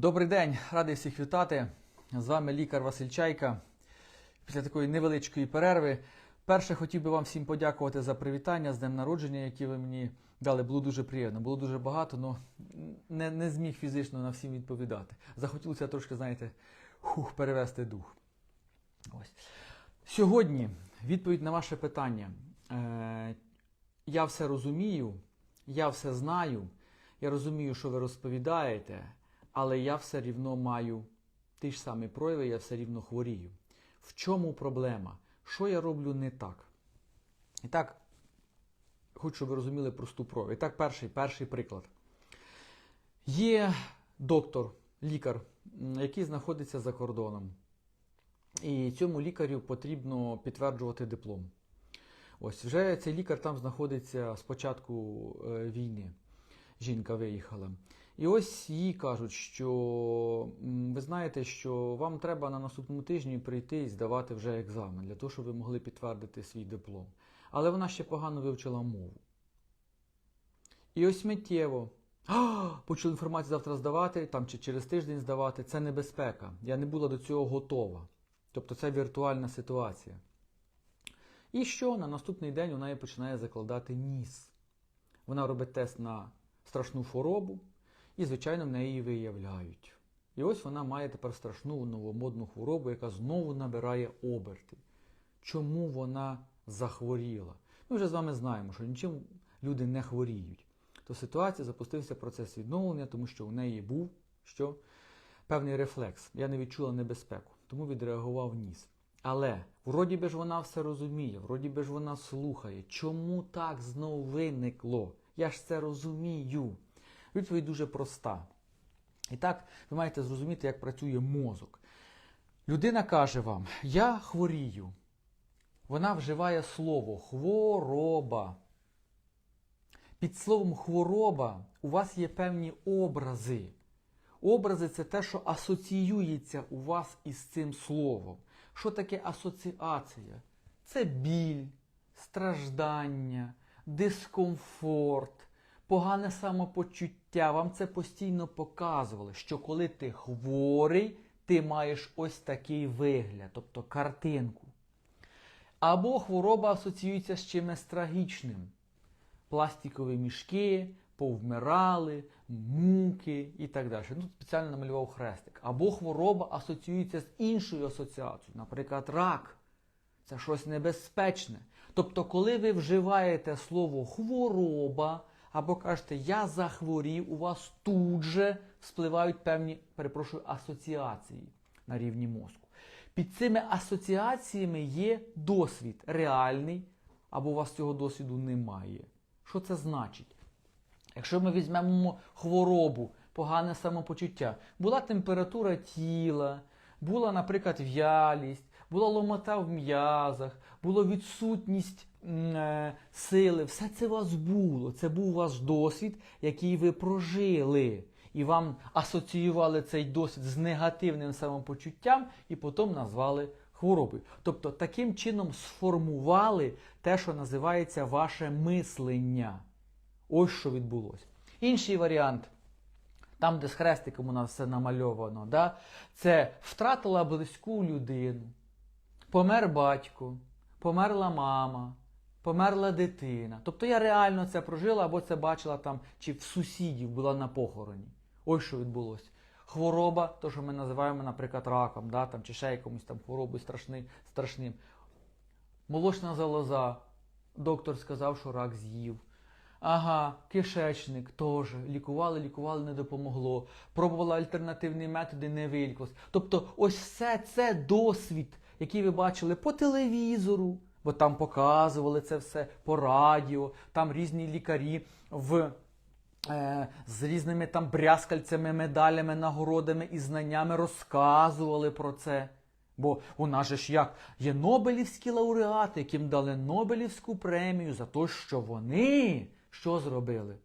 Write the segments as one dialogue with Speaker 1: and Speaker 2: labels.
Speaker 1: Добрий день, радий всіх вітати. З вами лікар Василь Чайка. Після такої невеличкої перерви. Перше хотів би вам всім подякувати за привітання з днем народження, які ви мені дали. Було дуже приємно. Було дуже багато, але не, не зміг фізично на всім відповідати. Захотілося трошки, знаєте, хух, перевести дух. Ось. Сьогодні відповідь на ваше питання. Е, я все розумію, я все знаю, я розумію, що ви розповідаєте, але я все рівно маю ті ж самі прояви, я все рівно хворію. В чому проблема? Що я роблю не так? І так, хочу, щоб ви розуміли просту прояву. І так, перший, перший приклад. Є доктор, лікар, який знаходиться за кордоном. І цьому лікарю потрібно підтверджувати диплом. Ось вже цей лікар там знаходиться з початку е, війни. Жінка виїхала. І ось їй кажуть, що ви знаєте, що вам треба на наступному тижні прийти і здавати вже екзамен для того, щоб ви могли підтвердити свій диплом. Але вона ще погано вивчила мову. І ось миттєво. «А, Почули інформацію завтра здавати, там чи через тиждень здавати. Це небезпека. Я не була до цього готова. Тобто це віртуальна ситуація. І що на наступний день вона їй починає закладати ніс. Вона робить тест на страшну хворобу, і, звичайно, в неї виявляють. І ось вона має тепер страшну новомодну хворобу, яка знову набирає оберти. Чому вона захворіла? Ми вже з вами знаємо, що нічим люди не хворіють. То ситуація запустився процес відновлення, тому що у неї був що? певний рефлекс. Я не відчула небезпеку, тому відреагував ніс. Але вроді би ж вона все розуміє, вроді би ж вона слухає. Чому так знову виникло? Я ж це розумію. Відповідь дуже проста. І так, ви маєте зрозуміти, як працює мозок. Людина каже вам: Я хворію. Вона вживає слово хвороба. Під словом хвороба у вас є певні образи. Образи це те, що асоціюється у вас із цим словом. Що таке асоціація? Це біль, страждання, дискомфорт, погане самопочуття. Вам це постійно показували, що коли ти хворий, ти маєш ось такий вигляд, тобто картинку. Або хвороба асоціюється з чимось трагічним. Пластикові мішки, повмирали, муки і так далі. Ну, спеціально намалював хрестик. Або хвороба асоціюється з іншою асоціацією, наприклад, рак. Це щось небезпечне. Тобто, коли ви вживаєте слово хвороба або кажете я захворів, у вас тут же спливають певні, перепрошую, асоціації на рівні мозку. Під цими асоціаціями є досвід реальний, або у вас цього досвіду немає. Що це значить? Якщо ми візьмемо хворобу, погане самопочуття, була температура тіла, була, наприклад, в'ялість, була ломота в м'язах, була відсутність е, сили, все це у вас було. Це був ваш досвід, який ви прожили. І вам асоціювали цей досвід з негативним самопочуттям і потім назвали хворобою. Тобто таким чином сформували те, що називається ваше мислення. Ось що відбулося. Інший варіант, там, де з хрестиком у нас все намальовано, да? це втратила близьку людину, помер батько, померла мама, померла дитина. Тобто я реально це прожила або це бачила там, чи в сусідів була на похороні. Ось що відбулося. Хвороба, то, що ми називаємо, наприклад, раком, да? там, чи ще якомусь там хворобою страшним, страшним. Молочна залоза. Доктор сказав, що рак з'їв. Ага, кишечник теж. Лікували, лікували, не допомогло. Пробували альтернативні методи, не вилікувалось. Тобто, ось все це досвід, який ви бачили по телевізору, бо там показували це все по радіо, там різні лікарі в. е, З різними там брязкальцями, медалями, нагородами і знаннями розказували про це. Бо у нас же ж як є Нобелівські лауреати, яким дали Нобелівську премію за те, що вони що зробили?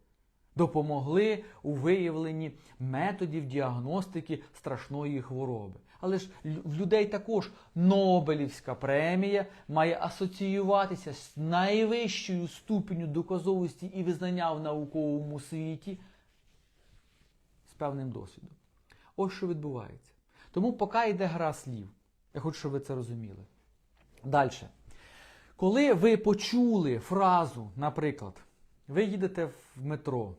Speaker 1: Допомогли у виявленні методів діагностики страшної хвороби. Але ж в людей також Нобелівська премія має асоціюватися з найвищою ступеню доказовості і визнання в науковому світі з певним досвідом. Ось що відбувається. Тому поки йде гра слів. Я хочу, щоб ви це розуміли. Далі. Коли ви почули фразу, наприклад, ви їдете в метро,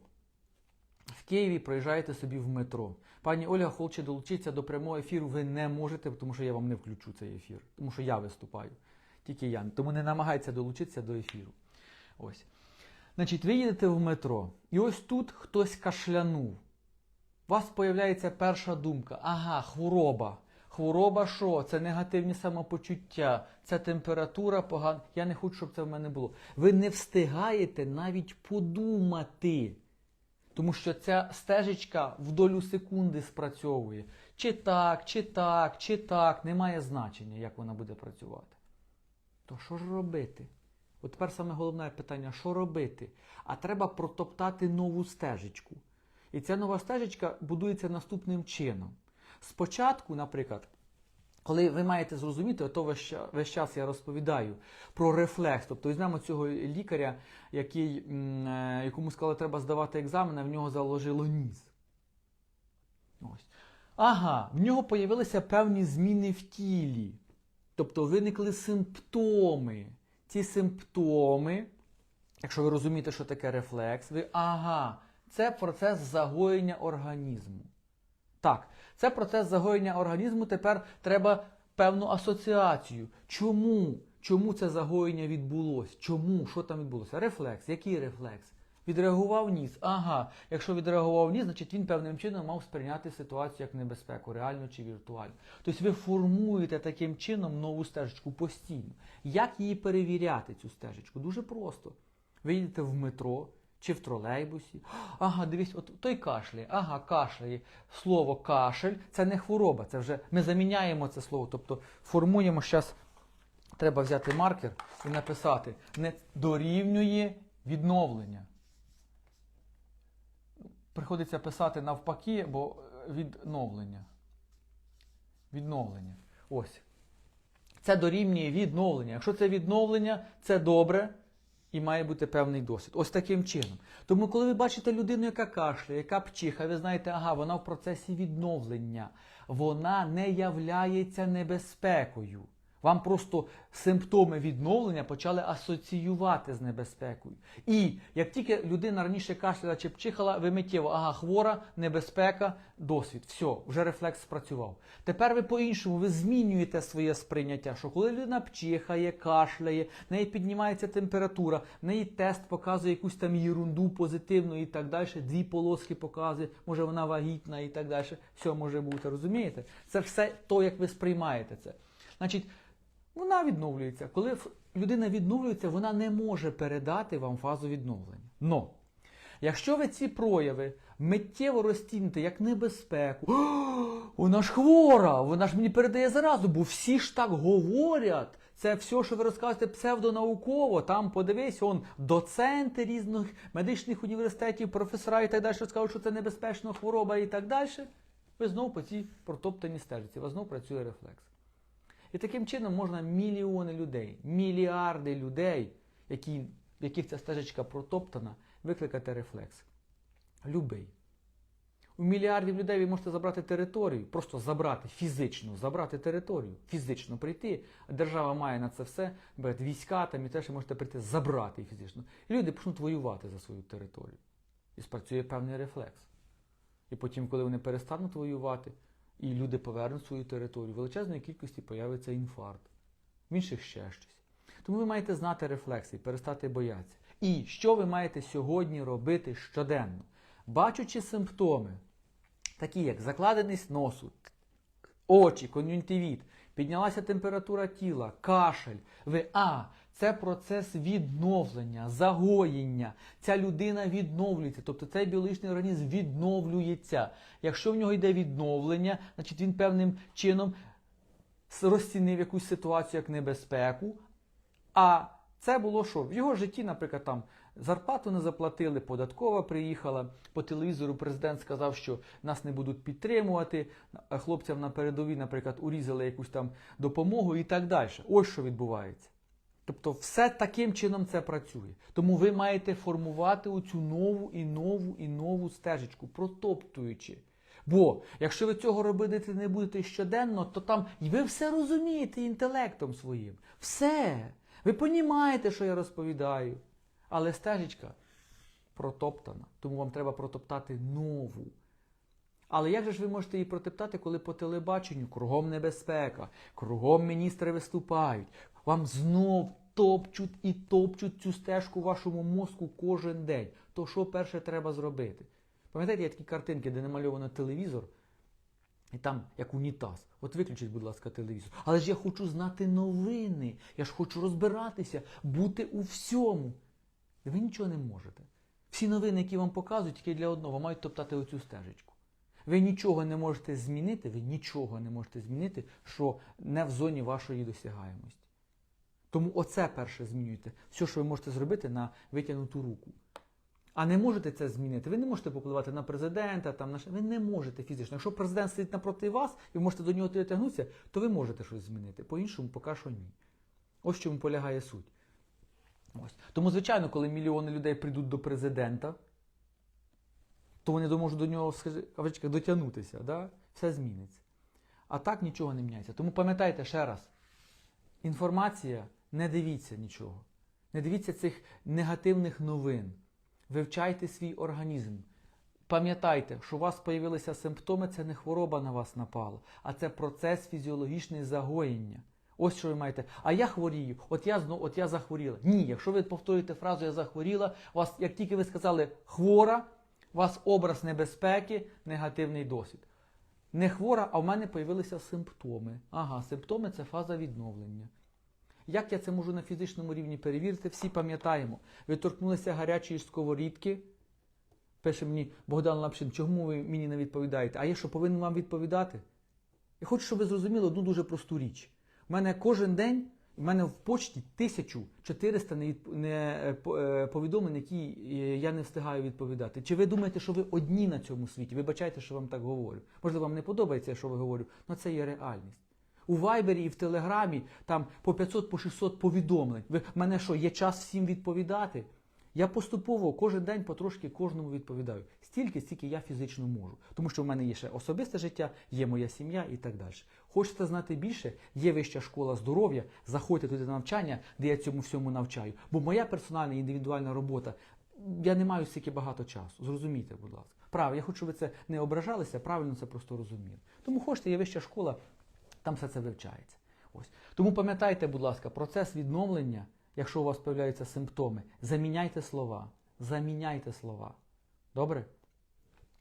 Speaker 1: в Києві проїжджаєте собі в метро. Пані Ольга хоче долучитися до прямого ефіру, ви не можете, тому що я вам не включу цей ефір, тому що я виступаю. Тільки я. Тому не намагайтеся долучитися до ефіру. Ось. Значить, ви їдете в метро, і ось тут хтось кашлянув. У вас з'являється перша думка: ага, хвороба. Хвороба що? Це негативні самопочуття, це температура погана. Я не хочу, щоб це в мене було. Ви не встигаєте навіть подумати. Тому що ця стежечка в долю секунди спрацьовує. Чи так, чи так, чи так, немає значення, як вона буде працювати. То що ж робити? От тепер саме головне питання: що робити? А треба протоптати нову стежечку. І ця нова стежечка будується наступним чином. Спочатку, наприклад, коли ви маєте зрозуміти, ото весь, час я розповідаю про рефлекс. Тобто візьмемо цього лікаря, який, е, якому сказали, треба здавати екзамен, а в нього заложило ніс. Ось. Ага, в нього появилися певні зміни в тілі. Тобто виникли симптоми. Ці симптоми, якщо ви розумієте, що таке рефлекс, ви ага, це процес загоєння організму. Так, це процес загоєння організму. Тепер треба певну асоціацію. Чому? Чому це загоєння відбулося? Чому? Що там відбулося? Рефлекс. Який рефлекс? Відреагував ніс. Ага. Якщо відреагував ніс, значить він певним чином мав сприйняти ситуацію як небезпеку, реально чи віртуально. Тобто ви формуєте таким чином нову стежечку постійно. Як її перевіряти, цю стежечку? Дуже просто. Ви їдете в метро чи в тролейбусі. Ага, дивись, от той кашляє, ага, кашляє. Слово кашель це не хвороба, це вже ми заміняємо це слово. Тобто формуємо зараз. Треба взяти маркер і написати не дорівнює відновлення. Приходиться писати навпаки, бо е, відновлення. Відновлення. Ось. Це дорівнює відновлення. Якщо це відновлення, це добре і має бути певний досвід. Ось таким чином. Тому, коли ви бачите людину, яка кашляє, яка пчиха, ви знаєте, ага, вона в процесі відновлення. Вона не являється небезпекою. Вам просто симптоми відновлення почали асоціювати з небезпекою. І як тільки людина раніше кашляла чи пчихала, ви миттєво, ага, хвора, небезпека, досвід. Все, вже рефлекс спрацював. Тепер ви по-іншому, ви змінюєте своє сприйняття, що коли людина пчихає, кашляє, в неї піднімається температура, в неї тест показує якусь там єрунду позитивну і так далі, дві полоски показує, може вона вагітна і так далі. Все може бути, розумієте? Це все то, як ви сприймаєте це. Значить, вона відновлюється. Коли людина відновлюється, вона не може передати вам фазу відновлення. Но, якщо ви ці прояви миттєво розціните як небезпеку, вона ж хвора, вона ж мені передає заразу, бо всі ж так говорять. Це все, що ви розказуєте псевдонауково. Там подивись, он доценти різних медичних університетів, професора і так далі розказують, що це небезпечна хвороба і так далі. Ви знову по цій протоптаній стежці, у вас знову працює рефлекс. І таким чином можна мільйони людей, мільярди людей, які, в яких ця стежечка протоптана, викликати рефлекс. Любий. У мільярдів людей ви можете забрати територію, просто забрати фізично, забрати територію, фізично прийти. Держава має на це все, війська там і теж можете прийти забрати фізично. І люди почнуть воювати за свою територію. І спрацює певний рефлекс. І потім, коли вони перестануть воювати, і люди повернуть свою територію, величезної кількості появиться інфаркт, в інших ще щось. Тому ви маєте знати рефлекси перестати боятися. І що ви маєте сьогодні робити щоденно? Бачучи симптоми, такі як закладеність носу, очі, кон'юнктивіт, піднялася температура тіла, кашель, ви а. Це процес відновлення, загоєння. Ця людина відновлюється, тобто цей біологічний організм відновлюється. Якщо в нього йде відновлення, значить він певним чином розцінив якусь ситуацію як небезпеку. А це було що? В його житті, наприклад, там зарплату не заплатили, податкова приїхала, по телевізору президент сказав, що нас не будуть підтримувати, хлопцям на передовій, наприклад, урізали якусь там допомогу і так далі. Ось що відбувається. Тобто все таким чином це працює. Тому ви маєте формувати оцю нову і нову і нову стежечку, протоптуючи. Бо якщо ви цього робити не будете щоденно, то там і ви все розумієте інтелектом своїм. Все. Ви понімаєте, що я розповідаю. Але стежечка протоптана. Тому вам треба протоптати нову. Але як же ж ви можете її протоптати, коли по телебаченню кругом небезпека, кругом міністри виступають, вам знов топчуть і топчуть цю стежку вашому мозку кожен день. То що перше треба зробити? Пам'ятаєте, є такі картинки, де намальовано телевізор, і там як унітаз. От виключіть, будь ласка, телевізор. Але ж я хочу знати новини. Я ж хочу розбиратися, бути у всьому. Ви нічого не можете. Всі новини, які вам показують, тільки для одного, мають топтати оцю стежечку. Ви нічого не можете змінити, ви нічого не можете змінити, що не в зоні вашої досягаємості. Тому оце перше змінюйте. Все, що ви можете зробити на витягнуту руку. А не можете це змінити. Ви не можете попливати на президента, там, на... ви не можете фізично. Якщо президент сидить напроти вас і ви можете до нього дотягнутися, то ви можете щось змінити. По-іншому поки що ні. Ось чому полягає суть. Ось. Тому, звичайно, коли мільйони людей прийдуть до президента, то вони можуть до нього кавичка, дотягнутися. Да? Все зміниться. А так нічого не міняється. Тому пам'ятайте ще раз: інформація, не дивіться нічого. Не дивіться цих негативних новин. Вивчайте свій організм. Пам'ятайте, що у вас з'явилися симптоми, це не хвороба на вас напала, а це процес фізіологічного загоєння. Ось що ви маєте. А я хворію, от я знов, от я захворіла. Ні, якщо ви повторюєте фразу Я захворіла, вас, як тільки ви сказали хвора, у вас образ небезпеки, негативний досвід. Не хвора, а в мене з'явилися симптоми. Ага, симптоми це фаза відновлення. Як я це можу на фізичному рівні перевірити? Всі пам'ятаємо. Ви торкнулися гарячої сковорідки. Пише мені Богдан Лапшин, чому ви мені не відповідаєте? А я що повинен вам відповідати? Я хочу, щоб ви зрозуміли одну дуже просту річ. У мене кожен день, у мене в почті 1400 не не, е, е, повідомлень, які е, я не встигаю відповідати. Чи ви думаєте, що ви одні на цьому світі? Вибачайте, що вам так говорю. Можливо, вам не подобається, що ви говорю, але це є реальність. У Вайбері і в Телеграмі там по 500 по 600 повідомлень. Ви мене що, є час всім відповідати? Я поступово кожен день потрошки кожному відповідаю. Стільки, стільки я фізично можу. Тому що в мене є ще особисте життя, є моя сім'я і так далі. Хочете знати більше? Є вища школа здоров'я, заходьте туди на навчання, де я цьому всьому навчаю. Бо моя персональна індивідуальна робота, я не маю стільки багато часу. Зрозумійте, будь ласка. Правильно, я хочу, щоб ви це не ображалися, правильно це просто розуміли. Тому хочете, є вища школа, там все це вивчається. Ось. Тому пам'ятайте, будь ласка, процес відновлення, якщо у вас з'являються симптоми, заміняйте слова. Заміняйте слова. Добре?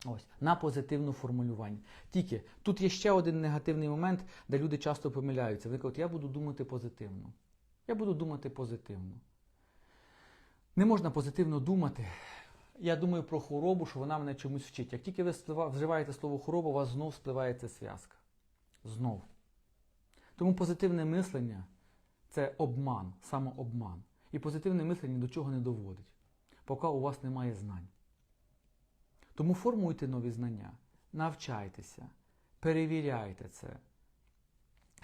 Speaker 1: Ось, на позитивне формулювання. Тільки тут є ще один негативний момент, де люди часто помиляються. Вони кажуть, я буду думати позитивно. Я буду думати позитивно. Не можна позитивно думати. Я думаю про хворобу, що вона мене чомусь вчить. Як тільки ви вживаєте слово хвороба, у вас знов спливає ця зв'язка. Знов. Тому позитивне мислення це обман, самообман. І позитивне мислення до чого не доводить, поки у вас немає знань. Тому формуйте нові знання, навчайтеся, перевіряйте це,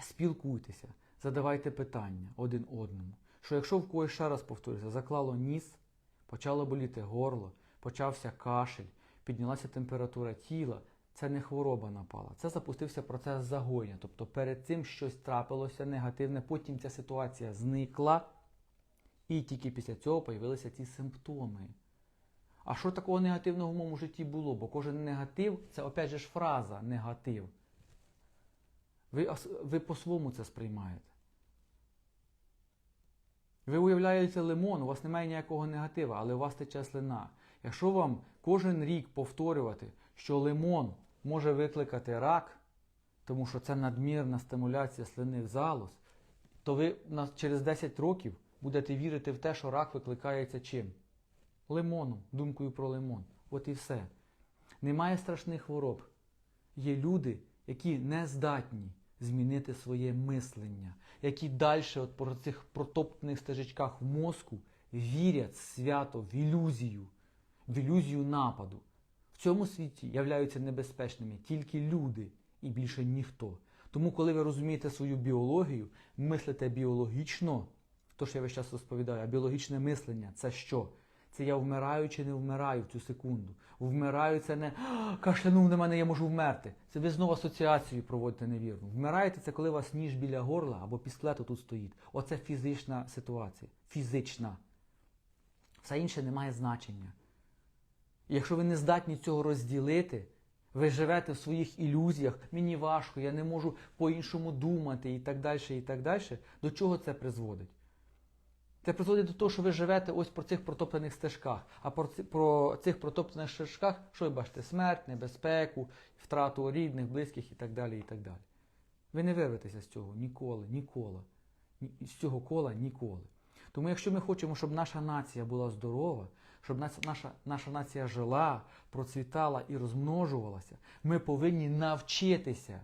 Speaker 1: спілкуйтеся, задавайте питання один одному. Що якщо в когось ще раз повторюся, заклало ніс, почало боліти горло, почався кашель, піднялася температура тіла, це не хвороба напала, це запустився процес загоєння. Тобто перед цим щось трапилося негативне, потім ця ситуація зникла, і тільки після цього появилися ці симптоми. А що такого негативного в моєму житті було? Бо кожен негатив це опять же ж фраза негатив. Ви, ви по-своєму це сприймаєте. Ви уявляєте лимон, у вас немає ніякого негатива, але у вас тече слина. Якщо вам кожен рік повторювати, що лимон може викликати рак, тому що це надмірна стимуляція слини в залоз, то ви через 10 років будете вірити в те, що рак викликається чим? Лимоном, думкою про лимон. От і все. Немає страшних хвороб. Є люди, які не здатні змінити своє мислення, які далі от по цих протоптаних стежечках в мозку вірять свято в ілюзію, в ілюзію нападу. В цьому світі являються небезпечними тільки люди і більше ніхто. Тому, коли ви розумієте свою біологію, мислите біологічно, то що я весь час розповідаю, а біологічне мислення це що? Це я вмираю чи не вмираю в цю секунду. Вмираю це не кашлянув на мене, я можу вмерти. Це ви знову асоціацію проводите невірно. Вмираєте це коли у вас ніж біля горла або пістолет тут стоїть. Оце фізична ситуація. Фізична. Все інше не має значення. Якщо ви не здатні цього розділити, ви живете в своїх ілюзіях, мені важко, я не можу по-іншому думати і так далі, і так далі. До чого це призводить? Це призводить до того, що ви живете ось по цих протоплених стежках. А про, ці- про цих протоплених стежках, що ви бачите? Смерть, небезпеку, втрату рідних, близьких і так далі. і так далі. Ви не вирветеся з цього ніколи, ніколи. Ні- З цього кола ніколи. Тому якщо ми хочемо, щоб наша нація була здорова, щоб наша, наша нація жила, процвітала і розмножувалася, ми повинні навчитися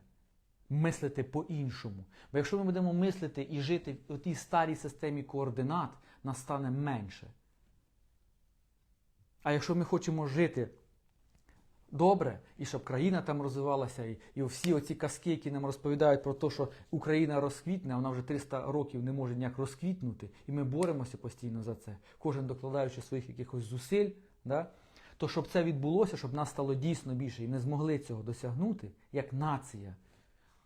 Speaker 1: мислити по-іншому. Бо якщо ми будемо мислити і жити в тій старій системі координат, нас стане менше. А якщо ми хочемо жити добре, і щоб країна там розвивалася, і, і всі оці казки, які нам розповідають про те, що Україна розквітне, вона вже 300 років не може ніяк розквітнути, і ми боремося постійно за це, кожен докладаючи своїх якихось зусиль, да? то щоб це відбулося, щоб нас стало дійсно більше, і ми змогли цього досягнути, як нація,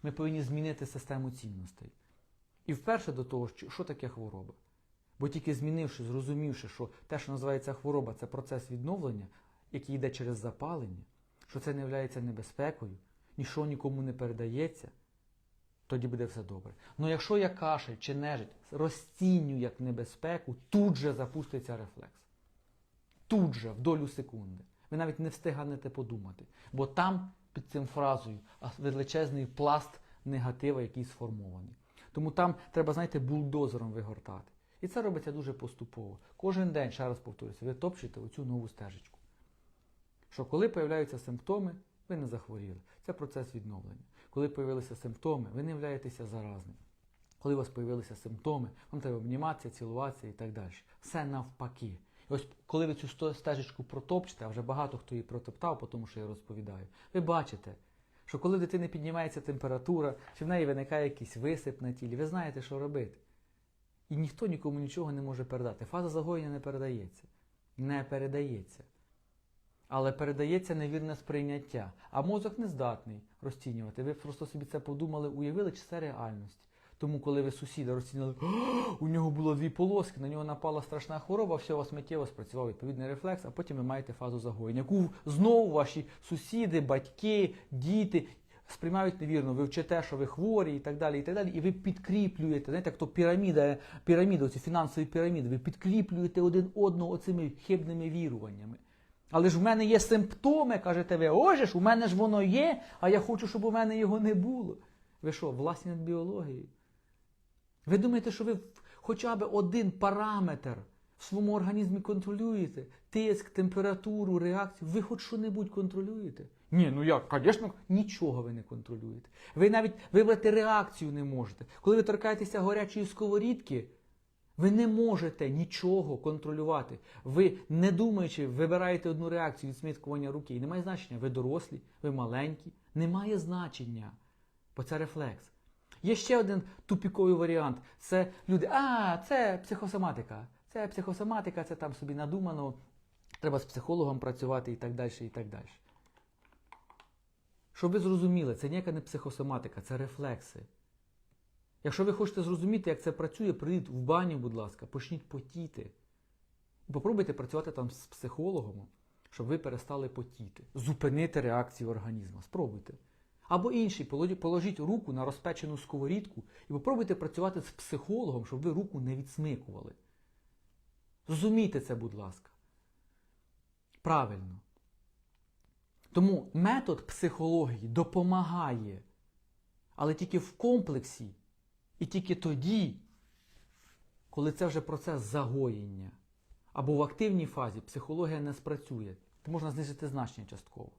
Speaker 1: ми повинні змінити систему цінностей. І вперше до того, що, таке хвороба. Бо тільки змінивши, зрозумівши, що те, що називається хвороба, це процес відновлення, який йде через запалення, що це не є небезпекою, нічого нікому не передається, тоді буде все добре. Ну якщо я кашель чи нежить розціню як небезпеку, тут же запуститься рефлекс. Тут же, в долю секунди. Ви навіть не встиганете подумати. Бо там під цим фразою величезний пласт негатива, який сформований. Тому там треба, знаєте, бульдозером вигортати. І це робиться дуже поступово. Кожен день, ще раз повторюся, ви топчете оцю нову стежечку. Що коли появляються симптоми, ви не захворіли. Це процес відновлення. Коли появилися симптоми, ви не являєтеся заразним. Коли у вас появилися симптоми, вам треба обніматися, цілуватися і так далі. Все навпаки. І ось коли ви цю стежечку протопчете, а вже багато хто її протоптав, тому що я розповідаю, ви бачите, що коли в дитини піднімається температура, чи в неї виникає якийсь висип на тілі, ви знаєте, що робити. І ніхто нікому нічого не може передати. Фаза загоєння не передається. Не передається. Але передається невірне сприйняття. А мозок не здатний розцінювати. Ви просто собі це подумали, уявили, чи це реальність. Тому, коли ви сусіда розцінили, у нього було дві полоски, на нього напала страшна хвороба, все у вас миттєво спрацював відповідний рефлекс, а потім ви маєте фазу загоєння, яку знову ваші сусіди, батьки, діти сприймають невірно. Ви вчите, що ви хворі і так далі, і так далі. І ви підкріплюєте, знаєте, як то піраміда, піраміда, оці фінансові піраміди, ви підкріплюєте один одного оцими хибними віруваннями. Але ж в мене є симптоми, кажете ви, оже ж, у мене ж воно є, а я хочу, щоб у мене його не було. Ви що, власні над біологією? Ви думаєте, що ви хоча б один параметр в своєму організмі контролюєте? Тиск, температуру, реакцію, ви хоч що-небудь контролюєте? Ні, ну як, звісно, нічого ви не контролюєте. Ви навіть вибрати реакцію не можете. Коли ви торкаєтеся гарячої сковорідки, ви не можете нічого контролювати. Ви, не думаючи, вибираєте одну реакцію від сміткування руки. І немає значення, ви дорослі, ви маленькі. Немає значення, бо це рефлекс. Є ще один тупіковий варіант. Це люди, а, це психосоматика. Це психосоматика, це там собі надумано, треба з психологом працювати і так далі, і так далі. Щоб ви зрозуміли, це ніяка не психосоматика, це рефлекси. Якщо ви хочете зрозуміти, як це працює, прийдіть в баню, будь ласка, почніть потіти. І попробуйте працювати там з психологом, щоб ви перестали потіти. Зупинити реакцію організму. Спробуйте. Або інший, положі- положіть руку на розпечену сковорідку і попробуйте працювати з психологом, щоб ви руку не відсмикували. Зрозумійте це, будь ласка. Правильно. Тому метод психології допомагає, але тільки в комплексі і тільки тоді, коли це вже процес загоєння. Або в активній фазі психологія не спрацює, то можна знизити значення частково.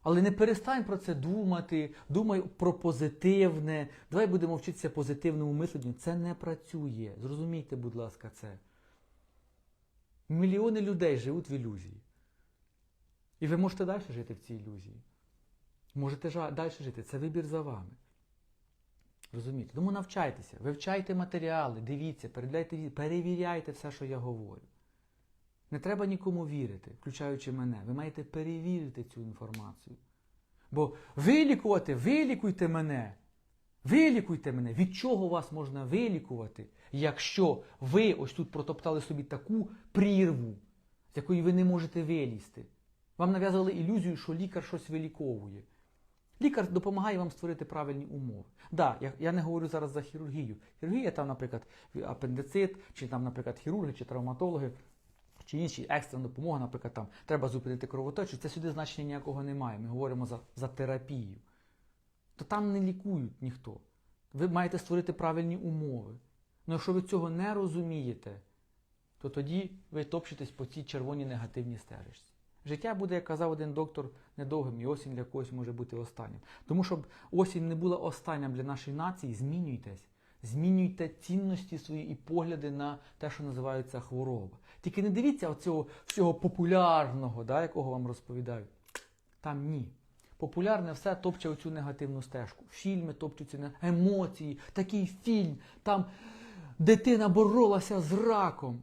Speaker 1: Але не перестань про це думати, думай про позитивне. Давай будемо вчитися позитивному мисленню. Це не працює. Зрозумійте, будь ласка, це. Мільйони людей живуть в ілюзії. І ви можете далі жити в цій ілюзії. Можете далі жити. Це вибір за вами. Розумієте? Тому навчайтеся, вивчайте матеріали, дивіться, передавайте, перевіряйте все, що я говорю. Не треба нікому вірити, включаючи мене. Ви маєте перевірити цю інформацію. Бо вилікувати, вилікуйте мене. Вилікуйте мене. Від чого вас можна вилікувати, якщо ви ось тут протоптали собі таку прірву, з якої ви не можете вилізти? Вам нав'язали ілюзію, що лікар щось виліковує. Лікар допомагає вам створити правильні умови. Да, я, я не говорю зараз за хірургію. Хірургія там, наприклад, апендицит, чи там, наприклад, хірурги, чи травматологи, чи інші екстрена допомога, наприклад, там треба зупинити кровоточу. Це сюди значення ніякого немає. Ми говоримо за, за терапію. То там не лікують ніхто. Ви маєте створити правильні умови. Ну якщо ви цього не розумієте, то тоді ви топчетесь по цій червоній негативній стежечці. Життя буде, як казав один доктор, недовгим, і осінь для когось може бути останнім. Тому щоб осінь не була останнім для нашої нації, змінюйтесь. Змінюйте цінності свої і погляди на те, що називається хвороба. Тільки не дивіться оцього всього популярного, да, якого вам розповідають. Там ні. Популярне все топче оцю негативну стежку. Фільми топчуться на емоції, такий фільм, там дитина боролася з раком.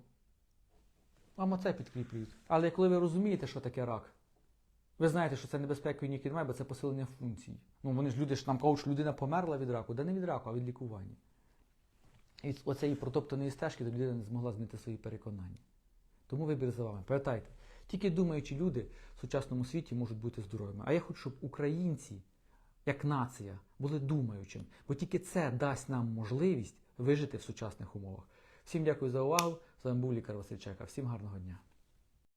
Speaker 1: Вам оце підкріплюють. Але коли ви розумієте, що таке рак, ви знаєте, що це небезпекою ніякі немає, бо це посилення функцій. Ну вони ж люди ж нам кажуть, що людина померла від раку. Да не від раку, а від лікування. І з оцеї протоптаної стежки людина не змогла змінити свої переконання. Тому вибір за вами. Пам'ятайте, тільки думаючі люди в сучасному світі можуть бути здоровими. А я хочу, щоб українці, як нація, були думаючими, бо тільки це дасть нам можливість вижити в сучасних умовах. Всім дякую за увагу. З вами був лікар Василь Чайка. Всім гарного дня.